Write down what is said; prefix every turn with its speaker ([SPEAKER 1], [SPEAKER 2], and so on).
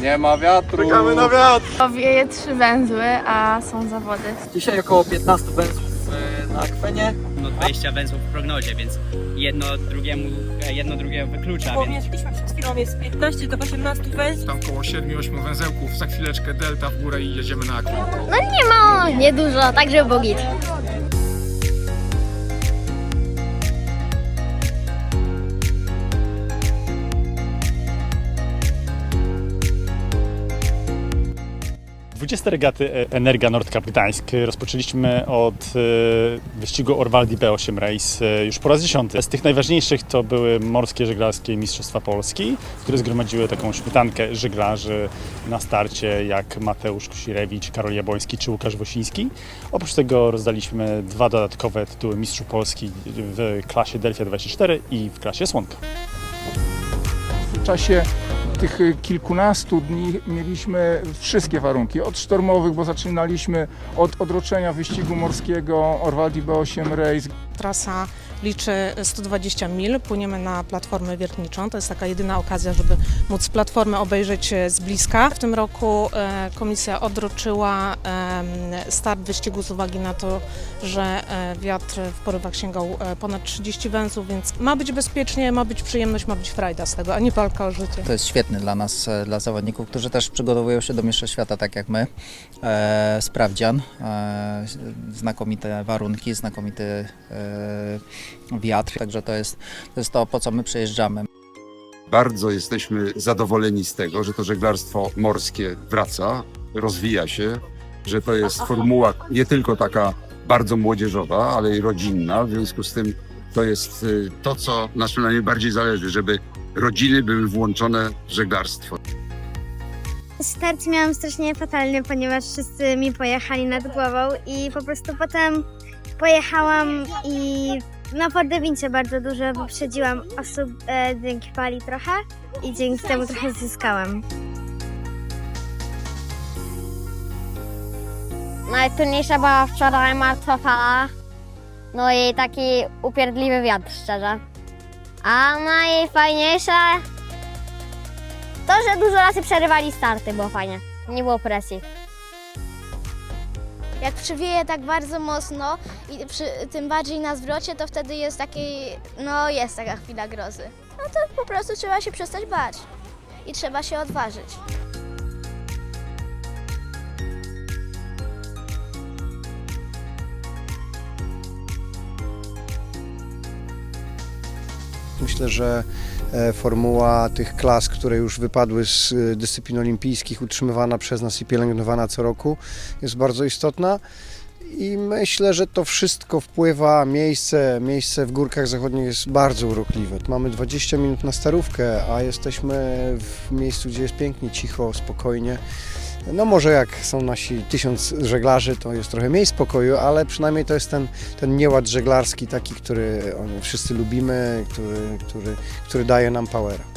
[SPEAKER 1] Nie ma wiatru.
[SPEAKER 2] Czekamy na wiatr.
[SPEAKER 3] Wieje trzy węzły, a są zawody.
[SPEAKER 4] Dzisiaj około 15 węzłów e, na akwenie.
[SPEAKER 5] No 20 węzłów w prognozie, więc jedno drugiemu, e, jedno drugie wyklucza, więc
[SPEAKER 6] Pomierzyliśmy przed chwilą, jest 15 do 18 węzłów.
[SPEAKER 2] Tam koło 7-8 węzełków, za chwileczkę delta w górę i jedziemy na akwę.
[SPEAKER 7] No nie ma niedużo, także bogit.
[SPEAKER 8] 20 regaty e, Energa Nordkap Gdańsk rozpoczęliśmy od e, wyścigu Orvaldi B8 Race e, już po raz dziesiąty. Z tych najważniejszych to były morskie żeglarskie Mistrzostwa Polski, które zgromadziły taką śmietankę żeglarzy na starcie jak Mateusz Kusirewicz, Karol Jabłoński czy Łukasz Wosiński. Oprócz tego rozdaliśmy dwa dodatkowe tytuły Mistrzów Polski w klasie Delfia 24 i w klasie Słonka.
[SPEAKER 9] W czasie tych y, kilkunastu dni mieliśmy wszystkie warunki, od sztormowych, bo zaczynaliśmy od odroczenia wyścigu morskiego Orwaldi B8 Race,
[SPEAKER 6] Trasa liczy 120 mil, płyniemy na platformę wiertniczą. To jest taka jedyna okazja, żeby móc platformę obejrzeć e, z bliska. W tym roku e, komisja odroczyła start wyścigu z uwagi na to, że e, wiatr w porywach sięgał ponad 30 węzłów, więc ma być bezpiecznie, ma być przyjemność, ma być frajda z tego, a nie walka o życie.
[SPEAKER 4] To jest świetny dla nas, dla zawodników, którzy też przygotowują się do Mistrzostw Świata tak jak my. E, sprawdzian, e, znakomite warunki, znakomity e, wiatr, także to jest, to jest to, po co my przyjeżdżamy.
[SPEAKER 10] Bardzo jesteśmy zadowoleni z tego, że to żeglarstwo morskie wraca, rozwija się, że to jest formuła nie tylko taka bardzo młodzieżowa, ale i rodzinna. W związku z tym to jest y, to, co na czym najbardziej zależy, żeby rodziny były włączone w żeglarstwo.
[SPEAKER 7] Start miałam strasznie fatalny, ponieważ wszyscy mi pojechali nad głową i po prostu potem pojechałam i na Fordowincie bardzo dużo wyprzedziłam osób, e, dzięki pali trochę i dzięki temu trochę zyskałam. Najtrudniejsza była wczoraj martwa fala, no i taki upierdliwy wiatr, szczerze. A najfajniejsze to, że dużo razy przerywali starty, było fajnie. Nie było presji.
[SPEAKER 3] Jak przywieje tak bardzo mocno i przy, tym bardziej na zwrocie, to wtedy jest taki, no jest taka chwila grozy. No to po prostu trzeba się przestać bać i trzeba się odważyć.
[SPEAKER 11] Myślę, że e, formuła tych klas, które już wypadły z e, dyscyplin olimpijskich, utrzymywana przez nas i pielęgnowana co roku, jest bardzo istotna. I myślę, że to wszystko wpływa, miejsce, miejsce w Górkach Zachodnich jest bardzo urokliwe. Mamy 20 minut na starówkę, a jesteśmy w miejscu, gdzie jest pięknie, cicho, spokojnie. No może jak są nasi tysiąc żeglarzy, to jest trochę mniej spokoju, ale przynajmniej to jest ten, ten nieład żeglarski taki, który wszyscy lubimy, który, który, który daje nam powera.